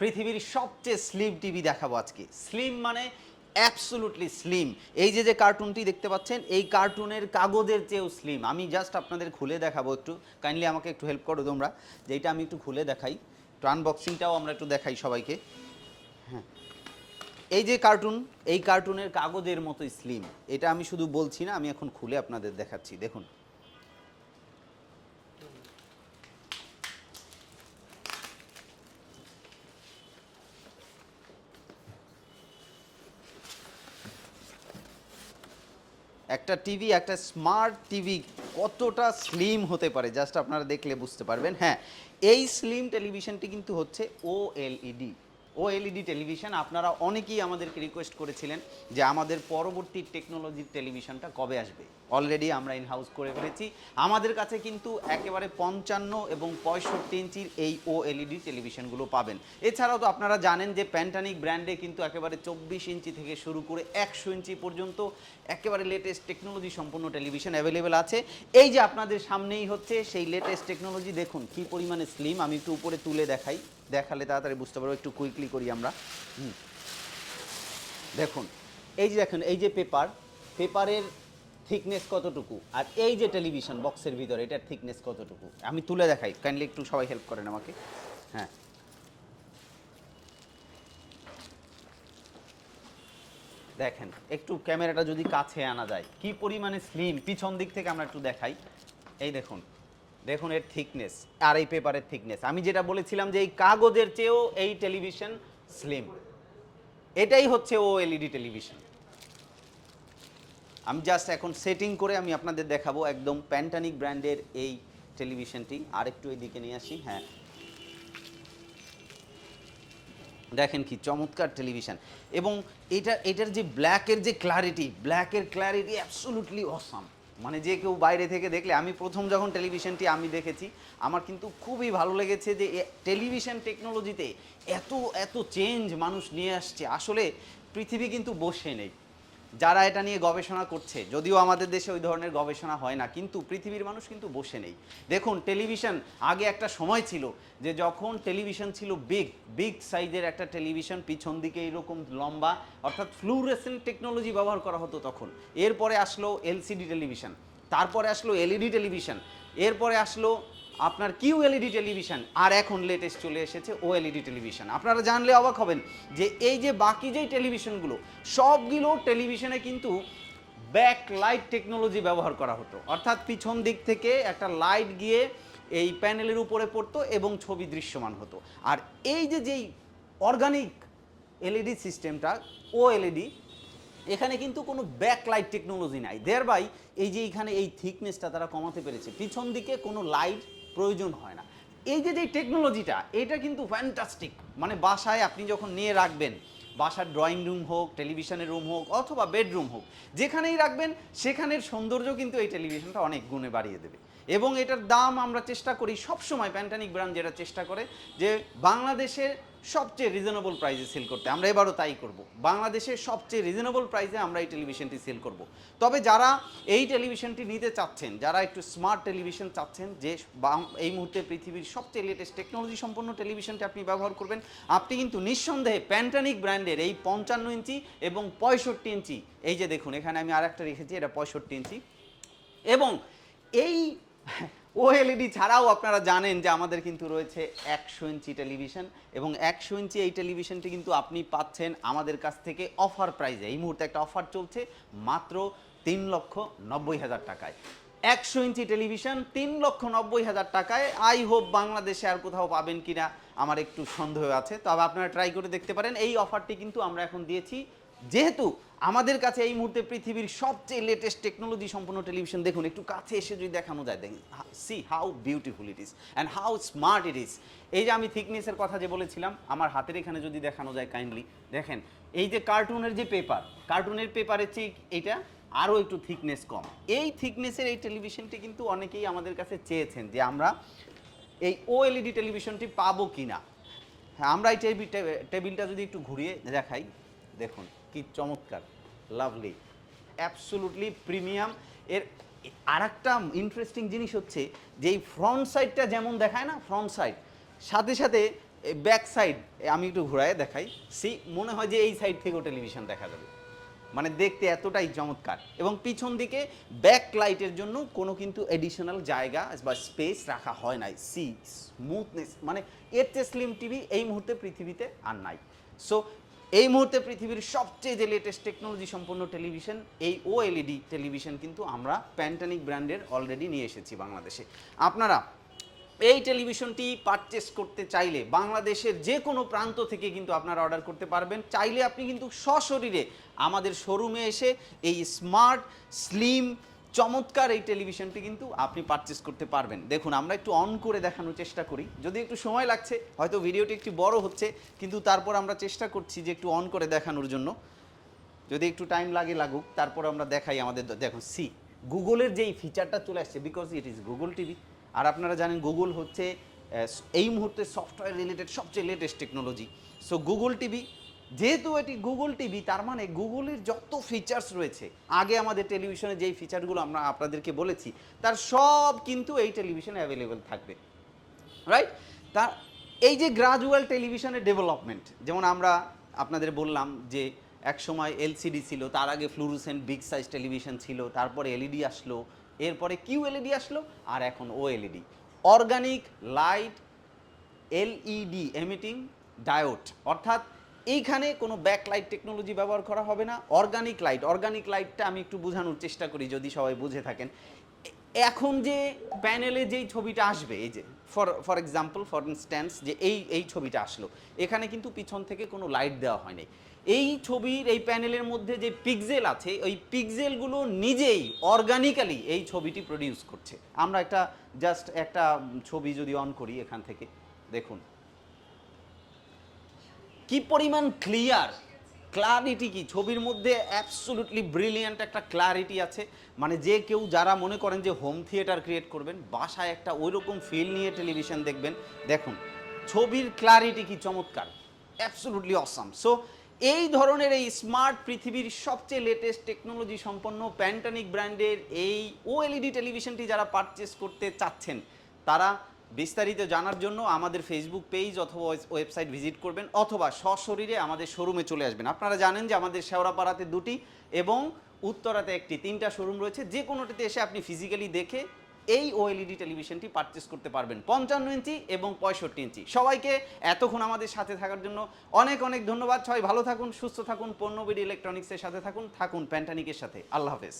পৃথিবীর সবচেয়ে slim TV দেখাবো আজকে। স্লিম মানে অ্যাবসোলুটলি স্লিম এই যে যে কার্টুনটি দেখতে পাচ্ছেন, এই কার্টুনের কাগজের চেয়েও স্লিম আমি জাস্ট আপনাদের খুলে দেখাবো একটু। কাইন্ডলি আমাকে একটু হেল্প করো তোমরা। যেটা আমি একটু খুলে দেখাই। একটু আনবক্সিংটাও আমরা একটু দেখাই সবাইকে। হ্যাঁ। এই যে কার্টুন এই কার্টুনের কাগজের মতোই স্লিম এটা আমি শুধু বলছি না, আমি এখন খুলে আপনাদের দেখাচ্ছি। দেখুন। একটা টিভি, একটা স্মার্ট টিভি কতটা স্লিম হতে পারে? জাস্ট আপনারা দেখলে বুঝতে পারবেন। হ্যাঁ এই স্লিম টেলিভিশনটি কিন্তু হচ্ছে ওএলইডি ওএলইডি টেলিভিশন আপনারা অনেকেই আমাদেরকে রিকোয়েস্ট করেছিলেন যে আমাদের পরবর্তী টেকনোলজির টেলিভিশনটা কবে আসবে। অলরেডি আমরা ইন হাউস করে ফেলেছি। আমাদের কাছে কিন্তু একেবারে পঞ্চান্ন এবং পঁয়ষট্টি ইঞ্চির এই ওএলইডি টেলিভিশনগুলো পাবেন। এছাড়াও তো আপনারা জানেন যে প্যান্টানিক ব্র্যান্ডে কিন্তু একেবারে চব্বিশ ইঞ্চি থেকে শুরু করে একশো ইঞ্চি পর্যন্ত একেবারে লেটেস্ট টেকনোলজি সম্পন্ন টেলিভিশন অ্যাভেলেবেল আছে। এই যে আপনাদের সামনেই হচ্ছে সেই লেটেস্ট টেকনোলজি দেখুন কি পরিমাণে স্লিম আমি একটু উপরে তুলে দেখাই। দেখালে তাড়াতাড়ি বুঝতে পারব, একটু কুইকলি করি আমরা। দেখুন, এই যে দেখুন, এই যে পেপার পেপারের থিকনেস কতটুকু? আর এই যে টেলিভিশন বক্সের ভিতরে, এটার থিকনেস কতটুকু? আমি তুলে দেখাই কাইন্ডলি একটু সবাই হেল্প করেন আমাকে। হ্যাঁ। দেখেন, একটু ক্যামেরাটা যদি কাছে আনা যায়, কি পরিমাণে স্লিম পিছন দিক থেকে আমরা একটু দেখাই। এই দেখুন দেখুন এর থিকনেস আর এই পেপারের থিকনেস আমি যেটা বলেছিলাম যে এই কাগজের চেয়েও এই টেলিভিশন স্লিম এটাই হচ্ছে ও এলইডি টেলিভিশন আমি জাস্ট এখন সেটিং করে আমি আপনাদের দেখাবো একদম প্যান্টানিক ব্র্যান্ডের এই টেলিভিশনটি আরেকটু এদিকে নিয়ে আসি হ্যাঁ। দেখেন কি চমৎকার টেলিভিশন এবং এটা, এটার যে ব্ল্যাকের যে ক্লারিটি ব্ল্যাকের ক্লারিটি অ্যাবসোলুটলি অসাম মানে যে কেউ বাইরে থেকে দেখলে, আমি প্রথম যখন টেলিভিশনটি আমি দেখেছি, আমার কিন্তু খুবই ভালো লেগেছে যে টেলিভিশন টেকনোলজিতে এত এত চেঞ্জ মানুষ নিয়ে আসছে। আসলে পৃথিবী কিন্তু বসে নেই। যারা এটা নিয়ে গবেষণা করছে, যদিও আমাদের দেশে ওই ধরনের গবেষণা হয় না, কিন্তু পৃথিবীর মানুষ কিন্তু বসে নেই। দেখুন, টেলিভিশন আগে একটা সময় ছিল যে যখন টেলিভিশন ছিল বিগ বিগ সাইজের একটা টেলিভিশন, পিছন দিকে এরকম লম্বা, অর্থাৎ ফ্লুরেসেন্ট টেকনোলজি ব্যবহার করা হতো তখন। এরপরে আসলো এলসিডি টেলিভিশন তারপরে আসলো এলইডি টেলিভিশন এরপরে আসলো আপনার কিউ এলইডি টেলিভিশন, আর এখন লেটেস্ট চলে এসেছে ওএলইডি টেলিভিশন। আপনারা জানলে অবাক হবেন যে এই যে বাকি যেই টেলিভিশনগুলো, সবগুলো টেলিভিশনে কিন্তু ব্যাক লাইট টেকনোলজি ব্যবহার করা হতো। অর্থাৎ পিছন দিক থেকে একটা লাইট গিয়ে এই প্যানেলের উপরে পড়তো এবং ছবি দৃশ্যমান হতো। আর এই যে যেই অর্গানিক এলইডি সিস্টেমটা ও এলইডি এখানে কিন্তু কোনো ব্যাকলাইট টেকনোলজি নাই। দেয়ার বাই এই যে এখানে এই থিকনেসটা তারা কমাতে পেরেছে। পিছন দিকে কোনো লাইট প্রয়োজন হয় না। এই যে যে টেকনোলজিটা এটা কিন্তু ফ্যান্টাস্টিক মানে বাসায় আপনি যখন নিয়ে রাখবেন, বাসার ড্রয়িং রুম হোক টেলিভিশনের রুম হোক, অথবা বেডরুম হোক, যেখানেই রাখবেন, সেখানের সৌন্দর্য কিন্তু এই টেলিভিশনটা অনেক গুণে বাড়িয়ে দেবে। এবং এটার দাম আমরা চেষ্টা করি সবসময় প্যান্টানিক ব্র্যান্ড যেটা চেষ্টা করে, যে বাংলাদেশের সবচেয়ে রিজনেবল প্রাইসে সেল করতে। আমরা এবারও তাই করব। বাংলাদেশের সবচেয়ে রিজনেবল প্রাইসে আমরা এই টেলিভিশনটি সেল করব। তবে যারা এই টেলিভিশনটি নিতে চাচ্ছেন, যারা একটু স্মার্ট টেলিভিশন চাচ্ছেন, যে এই মুহূর্তে পৃথিবীর সবচেয়ে লেটেস্ট টেকনোলজি সম্পন্ন টেলিভিশনটি আপনি ব্যবহার করবেন, আপনি কিন্তু নিঃসন্দেহে প্যান্টানিক ব্র্যান্ডের এই পঞ্চান্ন ইঞ্চি এবং পঁয়ষট্টি ইঞ্চি, এই যে দেখুন, এখানে আমি আর একটা রেখেছি, এটা পঁয়ষট্টি ইঞ্চি। এবং এই ওএলইডি ছাড়াও আপনারা জানেন যে আমাদের কিন্তু রয়েছে একশো ইঞ্চি টেলিভিশন এবং একশো ইঞ্চি এই টেলিভিশনটি কিন্তু আপনি পাচ্ছেন আমাদের কাছ থেকে অফার প্রাইজে এই মুহূর্তে একটা অফার চলছে মাত্র তিন লক্ষ নব্বই হাজার টাকায়। একশো ইঞ্চি টেলিভিশন তিন লক্ষ নব্বই হাজার টাকায়। আই হোপ বাংলাদেশে আর কোথাও পাবেন কিনা আমার একটু সন্দেহ আছে, তবে আপনারা ট্রাই করে দেখতে পারেন। এই অফারটি কিন্তু আমরা এখন দিয়েছি যেহেতু আমাদের কাছে এই মুহূর্তে পৃথিবীর সবচেয়ে লেটেস্ট টেকনোলজি সম্পন্ন টেলিভিশন দেখুন, একটু কাছে এসে যদি দেখানো যায়, দেখুন see how beautiful it is and how smart it is এই যে আমি থিকনেসের কথা যে বলেছিলাম, আমার হাতের এখানে যদি দেখানো যায় কাইন্ডলি দেখেন, এই যে কার্টুনের যে পেপার কার্টুনের পেপারের চেয়ে এইটা আরও একটু থিকনেস কম। এই থিকনেসের এই টেলিভিশনটি কিন্তু অনেকেই আমাদের কাছে চেয়েছেন যে আমরা এই ওএলইডি টেলিভিশনটি পাবো কি না হ্যাঁ আমরা এই টেবিল টেবিলটা যদি একটু ঘুরিয়ে দেখাই, দেখুন কি চমৎকার লাভলি অ্যাবসোলুটলি প্রিমিয়াম এর আর একটা ইন্টারেস্টিং জিনিস হচ্ছে যে এই ফ্রন্ট সাইডটা যেমন দেখায় না ফ্রন্ট সাইড সাথে সাথে ব্যাক সাইড আমি একটু ঘোরায় দেখাই। সি মনে হয় যে এই সাইড থেকেও টেলিভিশন দেখা যাবে। মানে দেখতে এতটাই চমৎকার। এবং পিছন দিকে ব্যাক লাইটের জন্য কোনো কিন্তু এডিশনাল জায়গা বা স্পেস রাখা হয় নাই। সি স্মুথনেস মানে এর চেয়ে স্লিম টিভি এই মুহূর্তে পৃথিবীতে আর নাই। সো এই মুহূর্তে পৃথিবীর সবচেয়ে যে লেটেস্ট টেকনোলজি সম্পন্ন টেলিভিশন এই ওএলইডি টেলিভিশন কিন্তু আমরা প্যান্টানিক ব্র্যান্ডের অলরেডি নিয়ে এসেছি বাংলাদেশে। আপনারা এই টেলিভিশনটি পারচেস করতে চাইলে বাংলাদেশের যে কোনো প্রান্ত থেকে কিন্তু আপনারা অর্ডার করতে পারবেন। চাইলে আপনি কিন্তু সশরীরে আমাদের শোরুমে এসে এই স্মার্ট স্লিম চমৎকার এই টেলিভিশনটি কিন্তু আপনি পারচেস করতে পারবেন। দেখুন, আমরা একটু অন করে দেখানোর চেষ্টা করি। যদি একটু সময় লাগছে, হয়তো ভিডিওটি একটু বড় হচ্ছে, কিন্তু তারপর আমরা চেষ্টা করছি যে একটু অন করে দেখানোর জন্য। যদি একটু টাইম লাগে, লাগুক, তারপর আমরা দেখাই আমাদের দেখুন সি গুগলের যেই ফিচারটা চলে আসছে because it is Google TV আর আপনারা জানেন গুগল হচ্ছে এই মুহূর্তে সফটওয়্যার রিলেটেড সবচেয়ে latest technology so Google TV যেহেতু এটি গুগল টিভি তার মানে গুগলের যত ফিচার্স রয়েছে, আগে আমাদের টেলিভিশনে যেই ফিচারগুলো আমরা আপনাদেরকে বলেছি, তার সব কিন্তু এই টেলিভিশনে অ্যাভেলেবেল থাকবে রাইট তা এই যে গ্রাজুয়াল টেলিভিশনের ডেভেলপমেন্ট যেমন আমরা আপনাদের বললাম যে এক সময় এলসিডি ছিল, তার আগে ফ্লুরুসেন্ট বিগ সাইজ টেলিভিশন ছিল, তারপরে এলইডি আসলো, এরপরে কিউ এলইডি আসলো, আর এখন OLED organic light LED emitting diode অর্থাৎ এইখানে কোনো ব্যাকলাইট টেকনোলজি ব্যবহার করা হবে না। অর্গানিক লাইট অর্গানিক লাইটটা আমি একটু বোঝানোর চেষ্টা করি যদি সবাই বুঝে থাকেন। এখন যে প্যানেলে যেই ছবিটা আসবে, এই যে for for example for instance যে এই এই ছবিটা আসলো, এখানে কিন্তু পিছন থেকে কোনো লাইট দেওয়া হয়নি। এই ছবির, এই প্যানেলের মধ্যে যে পিকজেল আছে, ওই পিকজেলগুলো নিজেই অর্গানিক্যালি এই ছবিটি প্রডিউস করছে। আমরা একটা জাস্ট একটা ছবি যদি অন করি এখান থেকে, দেখুন। কি পরিমাণ ক্লিয়ার ক্লারিটি কি? ছবির মধ্যে অ্যাবসলুটলি ব্রিলিয়ান্ট একটা ক্লারিটি আছে। মানে যে কেউ যারা মনে করেন যে হোম থিয়েটার ক্রিয়েট করবেন, বাসায় একটা ওইরকম ফিল নিয়ে টেলিভিশন দেখবেন। দেখুন, ছবির ক্লারিটি কি চমৎকার? অ্যাবসলুটলি অসাম সো এই ধরনের এই স্মার্ট পৃথিবীর সবচেয়ে লেটেস্ট টেকনোলজি সম্পন্ন প্যান্টানিক ব্র্যান্ডের এই ওএলইডি টেলিভিশনটি যারা পারচেস করতে চাচ্ছেন, তারা বিস্তারিত জানার জন্য আমাদের ফেসবুক পেজ অথবা ওয়েবসাইট ভিজিট করবেন অথবা সশরীরে আমাদের শোরুমে চলে আসবেন। আপনারা জানেন যে আমাদের শেওড়াপাড়াতে দুটি এবং উত্তরাতে একটি, তিনটা শোরুম রয়েছে। যে কোনোটিতে এসে আপনি ফিজিক্যালি দেখে এই ওএলইডি টেলিভিশনটি পারচেস করতে পারবেন। পঞ্চান্ন ইঞ্চি এবং পঁয়ষট্টি ইঞ্চি। সবাইকে এতক্ষণ আমাদের সাথে থাকার জন্য অনেক অনেক ধন্যবাদ। সবাই ভালো থাকুন, সুস্থ থাকুন পণ্যবিডি ইলেকট্রনিক্সের সাথে থাকুন। থাকুন প্যান্টানিকের সাথে। আল্লাহ হাফেজ।